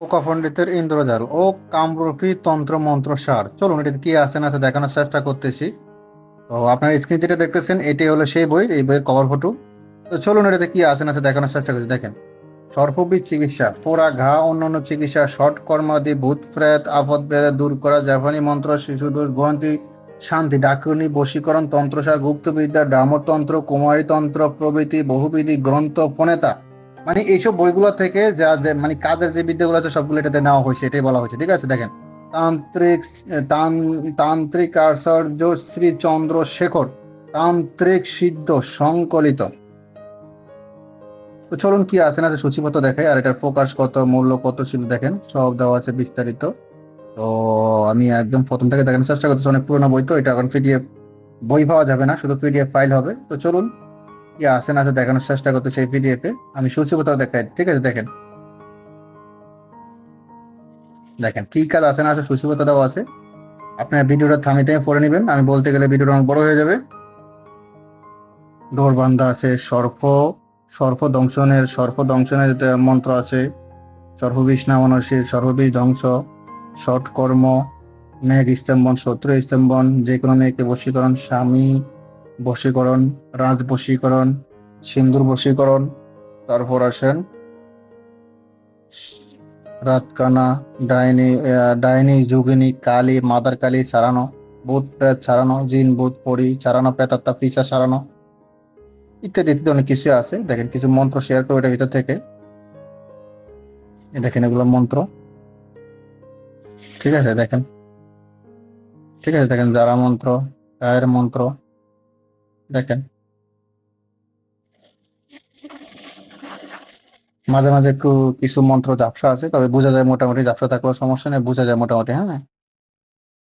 পোকা পণ্ডিতের ইন্দ্রজাল ও কামরূপী তন্ত্র মন্ত্র সার। চলুন এটা কি আছে না আছে দেখানোর চেষ্টা করতেছি। তো আপনার স্ক্রিন যেটা দেখতেছেন এটি হলো সেই বই, এই বইয়ের কভার ফটো তো চলুন, এটাতে কি আছে না আছে দেখানোর চেষ্টা করছি। দেখেন সর্পবীজ চিকিৎসা, পোড়া ঘা, অন্যান্য চিকিৎসা শর্ট কর্মাদি, ভূত প্রেত, আপদ বেদা দূর করা, জাপানি মন্ত্র, শিশু দোষ গ্রন্থি শান্তি, ডাকুনি, বশীকরণ, তন্ত্রসার, গুপ্তবিদ্যা, ডামরতন্ত্র কুমারী তন্ত্র প্রভৃতি, বহুবিধি, গ্রন্থ, প্রণেতা। মানে এইসব বইগুলো থেকে যা যে- মানে কাজের যে বিদ্যাগুলো আছে সবগুলো এটাতে নেওয়া হয়েছে, এটাই বলা হয়েছে, ঠিক আছে? দেখেন, তান্ত্রিক, তান- তান্ত্রিক আচার্য শ্রী চন্দ্রশেখর, তান্ত্রিক সিদ্ধ সংকলিত। তো চলুন কি আছে না সূচিপত্র দেখাই, আর এটার প্রকাশ কত, মূল্য কত ছিল দেখেন, সব দেওয়া আছে বিস্তারিত। তো আমি একদম প্রথম থেকে দেখানোর চেষ্টা করতেছি, অনেক পুরোনো বই তো, এটা এখন পিডিএফ বই পাওয়া যাবে না, শুধু পিডিএফ ফাইল হবে। তো চলুন কি আছে না, আছে, দেখানোর চেষ্টা করতে সেই পিডিএফ এ আমি সূচিপত্র দেখাই, ঠিক আছে, দেখেন। দেখেন, কি কাজ আছে না আছে দেওয়া আছে। আপনার ভিডিওটা থামিয়ে থামিয়ে পড়ে নেবেন। আমি বলতে গেলে ভিডিওটা অনেক বড় হয়ে যাবে। ডোর বান্ধা আছে, সর্প সর্প দংশনের সর্প দংশনের মন্ত্র আছে সর্ববিষ নামানসী সর্ববিষ ধ্বংস শট কর্ম মেঘ স্তম্ভন, শত্রু স্তম্ভন যে কোনো মেয়েকে বশীকরণ, স্বামী বশীকরণ, রাজ বশীকরণ, সিন্দুর বশীকরণ, তারপর আসেন রাতকানা, ডাইনি ডাইনি, যোগিনী, কালী, মাদার কালী ছাড়ানো, ভূত প্রেত ছাড়ানো, জিন, ভূত, পরি ছাড়ানো পেতাত্তা পিসা ছাড়ানো ইত্যাদি ইত্যাদি অনেক কিছু আছে। দেখেন কিছু মন্ত্র শেয়ার করব এটার ভিতর থেকে। দেখেন এগুলো মন্ত্র। ঠিক আছে, দেখেন। ঠিক আছে, দেখেন যারা মন্ত্র, গায়ের মন্ত্র দেখেন। মাঝে মাঝে একটু কিছু মন্ত্র ঝাপসা আছে তবে বোঝা যায় মোটামুটি ঝাপসা থাকলেও সমস্যা নেই বোঝা যায় মোটামুটি হ্যাঁ?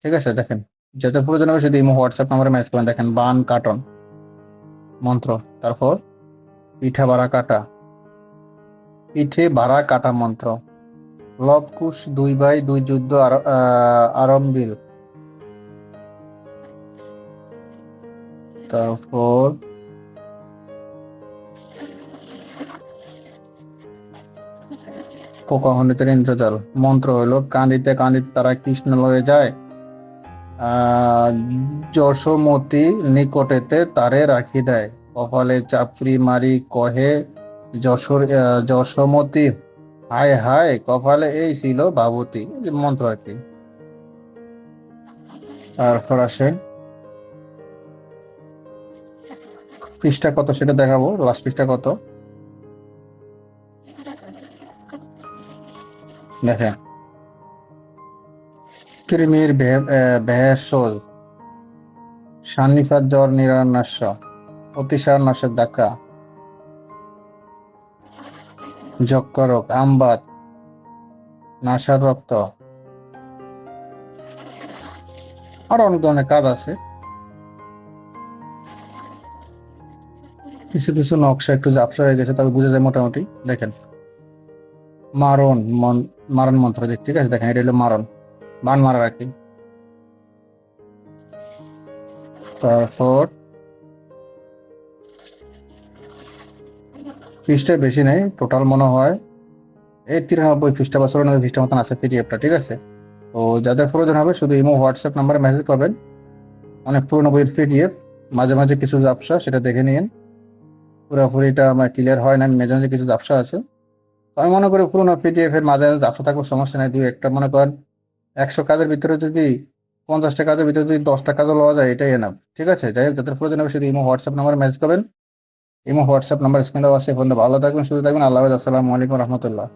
ঠিক আছে দেখেন। যাতে প্রয়োজন হবে শুধু হোয়াটসঅ্যাপ নাম্বারে মেসেজ করেন। দেখেন বান কাটন মন্ত্র। তারপর পিঠা বাড়া কাটা। পিঠে বাড়া কাটা মন্ত্র। লবকুশ দুই বাই দুই যুদ্ধ আর- আহ, আরম্বিল তারপর পোকাহনিতের ইন্দ্রজাল মন্ত্র হইল কান্দিতে কান্দিতে তারা কৃষ্ণ লয়ে যায় যশোমতি নিকটেতে তারে রাখি দেয়। কপালে চাপড়ি মারি কহে, যশোর যশোমতি, হায় হায়, কপালে এই ছিল বাবতী মন্ত্র আর কি। তারপর আসে পৃষ্ঠা কত সেটা দেখাবো লাস্ট পৃষ্ঠা কত? দেখেন। কৃমির ভেষজ, সান্নিফাত জ্বর নিরান্নাস্য অতিসার নাশক ডাকা যক্ষরক আমবাত, নাসার রক্ত। আরও অনেক ধরনের কাজ আছে। কিছু কিছু নকশা একটু ঝাপসা হয়ে গেছে তবে বোঝা যায় মোটামুটি। দেখেন। মারণ মন- মারণ মন্ত্র দেখ ঠিক আছে? দেখেন, এটা হলো মারণ। বান মারার আর কি তারপর পৃষ্ঠা বেশি নেই টোটাল মনে হয়, এই তিরানব্বই পৃষ্ঠা বা চুরানব্বই পৃষ্ঠা মতন আছে পিডিএফটা, ঠিক আছে? তো যাদের প্রয়োজন হবে, শুধু ইমো, হোয়াটসঅ্যাপ নাম্বারে মেসেজ করবেন। অনেক পুরোনো বইয়ের পিডিএফ, মাঝে মাঝে কিছু ব্যবসা সেটা দেখে নিন। পুরোপুরিটা আমার ক্লিয়ার হয় না মাঝে মাঝে কিছু ব্যবসা আছে। তো আমি মনে করি পুরোনো পিডিএফ এর মাঝে ব্যবসা থাকলে সমস্যা নেই, দুই একটা মনে করেন একশো কাজের ভিতরে যদি পঞ্চাশটা কাজের ভিতরে যদি দশটা কাজও লওয়া যায়, এটাই এনাফ ঠিক আছে? যাই হোক যাদের প্রয়োজন হবে শুধু ইমো হোয়াটসঅ্যাপ নাম্বার মেসেজ করবেন। ইমো হোয়াটসঅ্যাপ নাম্বার স্ক্রিনে দেওয়া আছে ফোন ভালো থাকবেন শুধু থাকবেন, আল্লাহ আসসালামু আলাইকুম রহমতুল্লাহ।